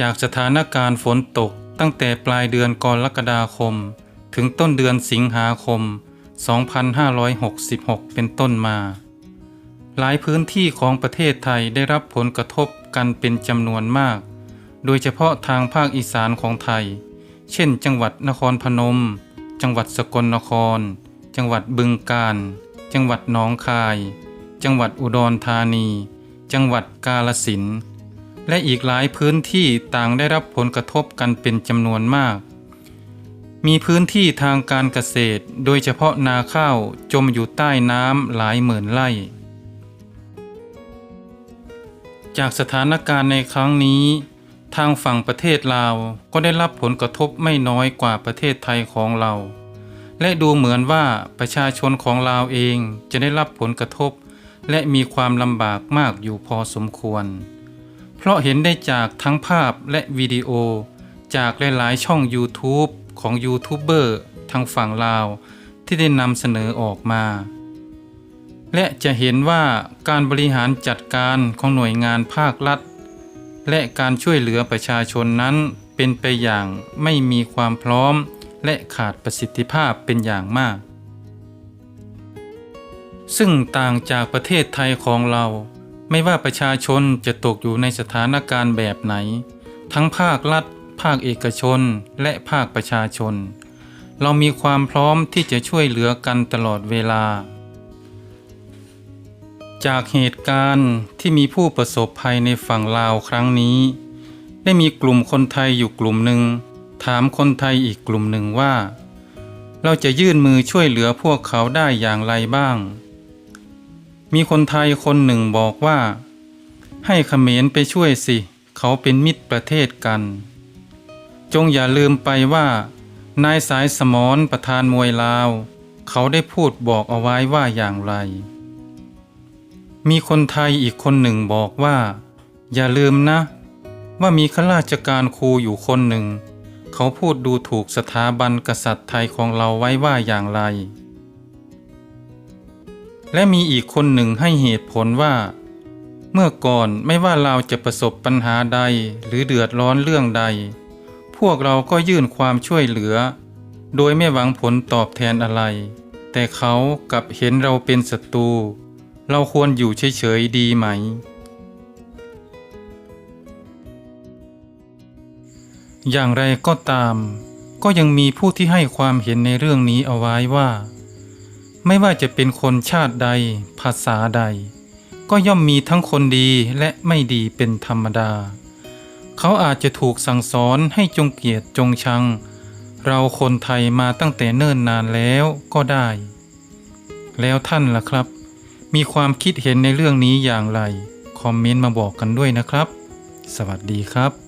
จากสถานการณ์ฝนตกตั้งแต่ปลายเดือนกรกฎาคม ถึงต้นเดือนสิงหาคม 2566 เป็นต้นมา หลายพื้นที่ของประเทศไทยได้รับผลกระทบกันเป็นจำนวนมาก โดยเฉพาะทางภาคอีสานของไทย เช่น จังหวัดนครพนม จังหวัดสกลนคร จังหวัดบึงกาฬ จังหวัดหนองคาย จังหวัดอุดรธานี จังหวัดกาลสินธุ์ และอีกหลายพื้นที่ต่างได้รับผลกระทบกันเป็นจำนวนมาก มีพื้นที่ทางการเกษตร โดยเฉพาะนาข้าวจมอยู่ใต้น้ำหลายหมื่นไร่ จากสถานการณ์ในครั้งนี้ ทางฝั่งประเทศลาวก็ได้รับผลกระทบไม่น้อยกว่าประเทศไทยของเรา และดูเหมือนว่าประชาชนของลาวเองจะได้รับผลกระทบ และมีความลำบากมากอยู่พอสมควร ราะเห็นได้จากทั้งภาพและวิดีโอ จากหลายๆช่อง YouTube ของยูทูบเบอร์ทางฝั่งลาว ที่ได้นำเสนอออกมา และจะเห็นว่าการบริหารจัดการของหน่วยงานภาครัฐ และการช่วยเหลือประชาชนนั้นเป็นไปอย่างไม่มีความพร้อม และขาดประสิทธิภาพเป็นอย่างมาก ซึ่งต่างจากประเทศไทยของเรา ไม่ว่าประชาชนจะตกอยู่ในสถานการณ์แบบไหน ทั้งภาครัฐ ภาคเอกชน และภาคประชาชน เรามีความพร้อมที่จะช่วยเหลือกันตลอดเวลา จากเหตุการณ์ที่มีผู้ประสบภัยในฝั่งลาวครั้งนี้ ได้มีกลุ่มคนไทยอยู่กลุ่มหนึ่ง ถามคนไทยอีกกลุ่มหนึ่งว่า เราจะยื่นมือช่วยเหลือพวกเขาได้อย่างไรบ้าง มีคนไทยคนหนึ่งบอกว่า ให้เขมรไปช่วยสิ เขาเป็นมิตรประเทศกัน จงอย่าลืมไปว่า นายสายสมรประธานมวยลาว เขาได้พูดบอกเอาไว้ว่าอย่างไร มีคนไทยอีกคนหนึ่งบอกว่า อย่าลืมนะ ว่ามีข้าราชการครูอยู่คนหนึ่ง เขาพูดดูถูกสถาบันกษัตริย์ไทยของเราไว้ว่าอย่างไร และมีอีกคนหนึ่งให้เหตุผลว่า เมื่อก่อนไม่ว่าเราจะประสบปัญหาใดหรือเดือดร้อนเรื่องใด พวกเราก็ยื่นความช่วยเหลือ โดยไม่หวังผลตอบแทนอะไร แต่เขากลับเห็นเราเป็นศัตรู เราควรอยู่เฉยๆดีไหม อย่างไรก็ตาม ก็ยังมีผู้ที่ให้ความเห็นในเรื่องนี้เอาไว้ว่า ไม่ว่าจะเป็นคนชาติใด ภาษาใด ก็ย่อมมีทั้งคนดีและไม่ดีเป็นธรรมดา เขาอาจจะถูกสั่งสอนให้จงเกลียดจงชัง เราคนไทยมาตั้งแต่เนิ่นนานแล้วก็ได้ แล้วท่านล่ะครับ มีความคิดเห็นในเรื่องนี้อย่างไร คอมเมนต์มาบอกกันด้วยนะครับ สวัสดีครับ